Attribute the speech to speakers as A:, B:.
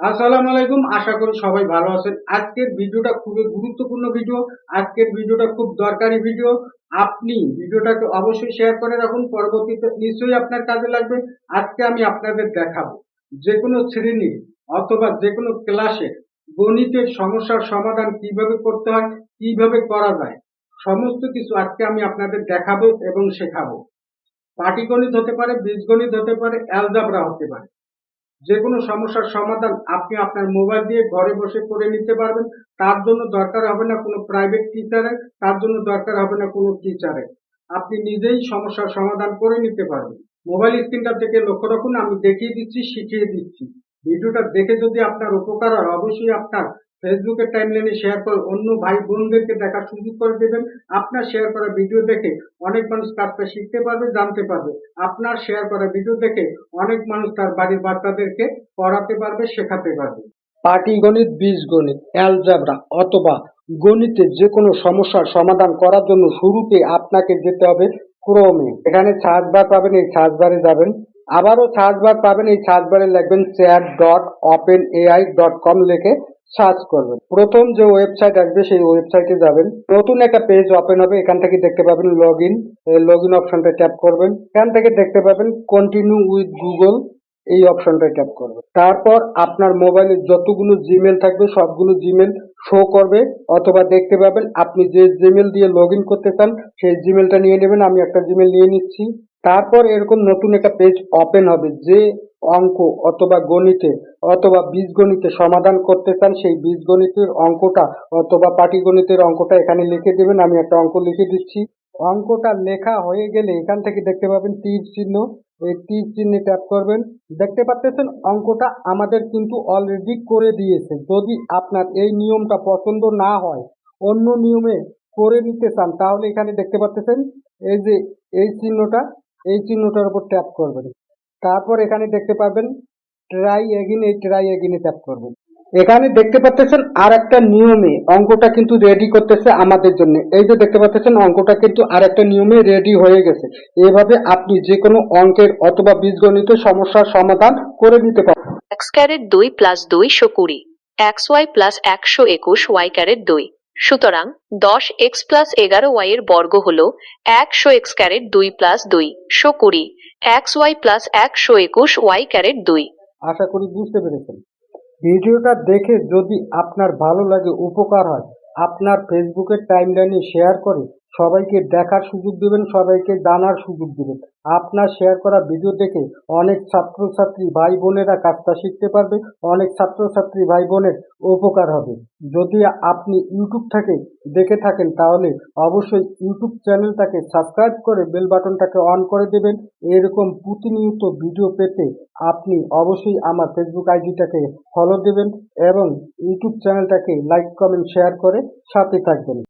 A: আসসালামু আলাইকুম, আশা করি সবাই ভালো আছেন। আজকের ভিডিওটা খুবই গুরুত্বপূর্ণ ভিডিও। আজকের ভিডিওটা খুব দরকারি ভিডিও। আপনি ভিডিওটাকে অবশ্যই শেয়ার করে রাখুন। পরবর্তীতে নিশ্চয়ই আপনার কাজে লাগবে। আজকে আমি আপনাদের দেখাবো যে কোনো শ্রেণির অথবা যে কোনো ক্লাসে গণিতের সমস্যার সমাধান কীভাবে করতে হয়, কীভাবে করা যায়, সমস্ত কিছু আজকে আমি আপনাদের দেখাবো এবং শেখাবো। পাটিগণিত হতে পারে, বীজগণিত হতে পারে অ্যালজাবরা হতে পারে। যে কোনো সমস্যার সমাধান আপনি আপনার মোবাইল দিয়ে ঘরে বসে করে নিতে পারবেন। তার জন্য দরকার হবে না কোনো প্রাইভেট টিচারের তার জন্য দরকার হবে না কোনো টিচারের আপনি নিজেই সমস্যার সমাধান করে নিতে পারবেন। মোবাইল স্ক্রিনটা থেকে লক্ষ্য রাখুন, আমি দেখিয়ে দিচ্ছি, শিখিয়ে দিচ্ছি। ভিডিওটা দেখে যদি আপনার উপকার হয়, অবশ্যই আপনার ফেসবুকের টাইমলাইনে শেয়ার করে অন্য ভাই বোনদেরকে দেখার সুযোগ করে দেবেন। আপনার শেয়ার করা ভিডিও দেখে অনেক মানুষ কাজটা শিখতে পারবে, জানতে পারবে। আপনার শেয়ার করা ভিডিও দেখে অনেক মানুষ তার বাড়ির বাচ্চাদেরকে পড়াতে পারবে, শেখাতে পারবে। পাটিগণিত বীজগণিত অ্যালজাবরা অথবা গণিতে যে কোনো সমস্যার সমাধান করার জন্য শুরুতে আপনাকে যেতে হবে ক্রমে এখানে সার্চ বার পাবেন, এই সার্চ বারে যাবেন। আবারও সার্চ বার পাবেন, এই সার্চ বারে লিখবেন chat dot open AI dot com লিখে সার্চ করবেন। প্রথম যে ওয়েবসাইট আসবে, সেই ওয়েবসাইটে যাবেন। নতুন একটা পেজ ওপেন হবে, এখান থেকে দেখতে পাবেন লগ ইন লগ ইন অপশনটা ট্যাপ করবেন। এখান থেকে দেখতে পাবেন কন্টিনিউ উইথ গুগল এই অপশনটা ট্যাপ করবেন। তারপর আপনার মোবাইলে যতগুলো জিমেল থাকবে, সবগুলো জিমেল শো করবে, অথবা দেখতে পাবেন আপনি যে জিমেল দিয়ে লগ করতে চান, সেই জিমেলটা নিয়ে নেবেন। আমি একটা জিমেল নিয়ে নিচ্ছি। তারপর এরকম নতুন একটা পেজ ওপেন হবে যে অঙ্ক অথবা গণিতে অথবা বীজগণিতে সমাধান করতে চান, সেই বীজগণিতের অঙ্কটা অথবা পাটিগণিতের অঙ্কটা এখানে লিখে দেবেন। আমি একটা অঙ্ক লিখে দিচ্ছি। অঙ্কটা লেখা হয়ে গেলে এখান থেকে দেখতে পাবেন তীর চিহ্ন। এই তীর চিহ্নে ট্যাপ করবেন। দেখতে পাচ্ছেন, অঙ্কটা আমাদের কিন্তু অলরেডি করে দিয়েছে। যদি আপনার এই নিয়মটা পছন্দ না হয়, অন্য নিয়মে করে নিতে চান, তাহলে এখানে দেখতে পাচ্ছেন, এই যে এই চিহ্নটা এই চিহ্নটার উপর ট্যাপ করবেন। তারপর এখানে দেখতে পাবেন ট্রাই এগিন এই ট্রাই এগিনে ট্যাপ করবেন। এখানে দেখতে পাচ্ছেন আর একটা নিয়মে অঙ্কটা কিন্তু রেডি করতেছে আমাদের জন্য। এই যে দেখতে পাচ্ছেন অঙ্কটা কিন্তু আর একটা নিয়মে রেডি হয়ে গেছে। এভাবে আপনি যে কোনো অঙ্কের অথবা বীজগণিত সমস্যার সমাধান করে নিতে পারেন
B: এক্স ক্যারেট দুই প্লাস দুই শো কুড়ি। এক্স ওয়াই প্লাস একশো একুশ ওয়াই ক্যারেট দুই। সুতরাং দশ এক্স প্লাস এগারো ওয়াই এর বর্গ হল একশো এক্স ক্যারেট দুই প্লাস দুই, শো কুড়ি। এক্স ওয়াই প্লাস একশো একুশ ওয়াই ক্যারেট দুই।
A: আশা করি বুঝতে পেরেছেন। ভিডিওটা দেখে যদি আপনার ভালো লাগে, উপকার হয়, আপনার ফেসবুকের টাইমলাইনে শেয়ার করে সবাইকে দেখার সুযোগ দেবেন, সবাইকে জানার সুযোগ দেবেন। আপনার শেয়ার করা ভিডিও দেখে অনেক ছাত্রছাত্রী ভাই বোনেরা কাজটা শিখতে পারবে, অনেক ছাত্রছাত্রী ভাই বোনের উপকার হবে। যদি আপনি ইউটিউব থেকে দেখে থাকেন, তাহলে অবশ্যই ইউটিউব চ্যানেলটাকে সাবস্ক্রাইব করে বেল বাটনটাকে অন করে দেবেন। এরকম প্রতিনিয়ত ভিডিও পেতে আপনি অবশ্যই আমার ফেসবুক আইডিটাকে ফলো দেবেন এবং ইউটিউব চ্যানেলটাকে লাইক কমেন্ট শেয়ার করে সাথে থাকবেন।